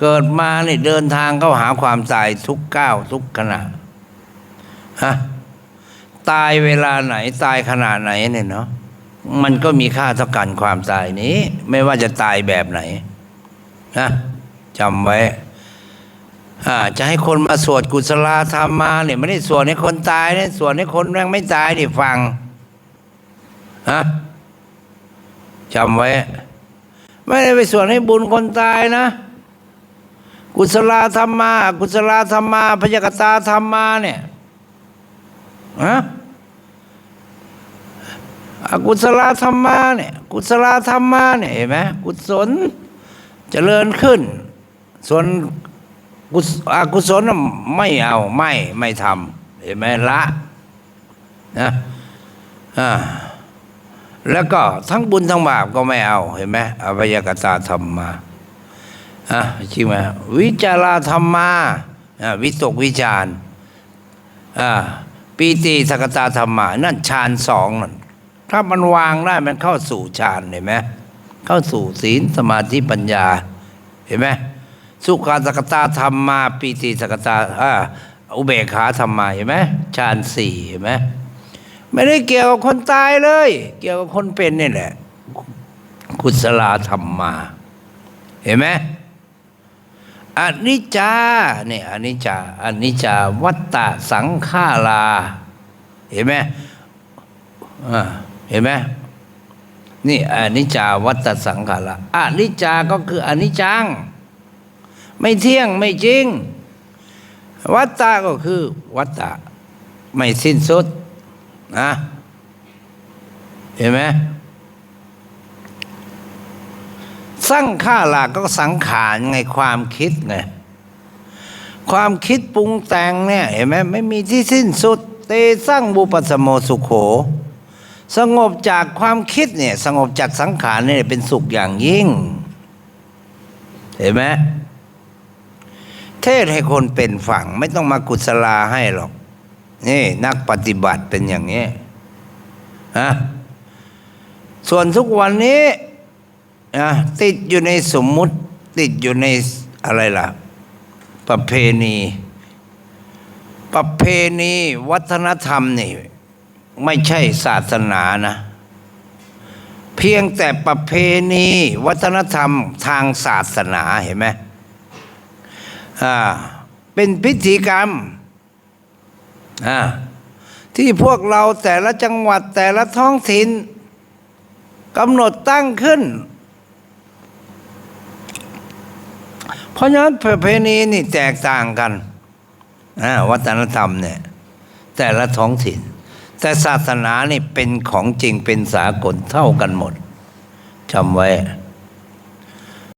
เกิดมาเนี่ยเดินทางเข้าหาความตายทุกก้าวทุกขณะฮะตายเวลาไหนตายขนาดไหนเนี่ยเนาะมันก็มีค่าเท่ากันความตายนี้ ไม่ว่าจะตายแบบไหนนะจำไว้อ่าจะให้คนมาสวดกุศลธรรมมาเนี่ยไม่ได้สวดให้คนตายเนี่ยสวดให้คนยังไม่ตายนี่ฟังฮะจำไว้ ไม่ได้ไปสวดให้บุญคนตายนะ กุศลธรรมา กุศลธรรมาพยากตาธรรมาเนี่ยฮะอกุศลธรรมาเนี่ยกุศลธรรมาเนี่ยเห็นไหมกุศลเจริญขึ้น ส่วนกุศอกุศลไม่เอาไม่ไม่ทำเห็นไหมละนะอ่าแล้วก็ทั้งบุญทั้งบาปก็ไม่เอาเห็นไหมอภัยกตาธรรมา อะจริงไหมวิจาราธรรมาอะวิตกวิจารอ่าปีติสกตาธรรมานั่นฌานสองนั่นถ้ามันวางได้มันเข้าสู่ฌานเห็นไหมเข้าสู่ศีลสมาธิปัญญา เห็นไหมสุขาสกตาธรรมาปีติสกตาอ่าอุเบกขาธรรมาเห็นไหมฌานสี่เห็นไหมไม่ได้เกี่ยวกับคนตายเลย เกี่ยวกับคนเป็นนี่แหละกุศลธรรมมา เห็นไหม อนิจจาเนี่ยอนิจจาอนิจจาวัตตะสังขาราเห็นไหมอ่าเห็นไหมนี่อนิจจาวัตตสังขาราอนิจจาก็คืออนิจจัง ไม่เที่ยงไม่จริง วัตตะก็คือวัตตะไม่สิ้นสุดนะเห็นไหม สังข้าราก็สังขารไงความคิดไงความคิดปรุงแต่งเนี่ยเห็นไหมไม่มีที่สิ้นสุด เตสร้างบุปสมโมสุขโข สงบจากความคิดเนี่ยสงบจากสังขารเนี่ยเป็นสุขอย่างยิ่ง เห็นไหมเทศให้คนเป็นฝั่งไม่ต้องมากุศลาให้หรอก นี่นักปฏิบัติเป็นอย่างนี้ฮะส่วนทุกวันนี้ นะติดอยู่ในสมมุติ ติดอยู่ในอะไรล่ะ ประเพณี ประเพณีวัฒนธรรมนี่ ไม่ใช่ศาสนานะ เพียงแต่ประเพณี วัฒนธรรมทางศาสนาเห็นไหมอ่าเป็นพิธีกรรมอ่าที่พวกเราแต่ละจังหวัดแต่ละท้องถิ่นกำหนดตั้งขึ้น เพ ราะฉะนั้นประเพณีนี่แตกต่างกันวัฒนธรรมเนี่ยแต่ละท้องถิ่น แต่ศาสนานี่เป็นของจริงเป็นสากลเท่ากันหมดจำไว้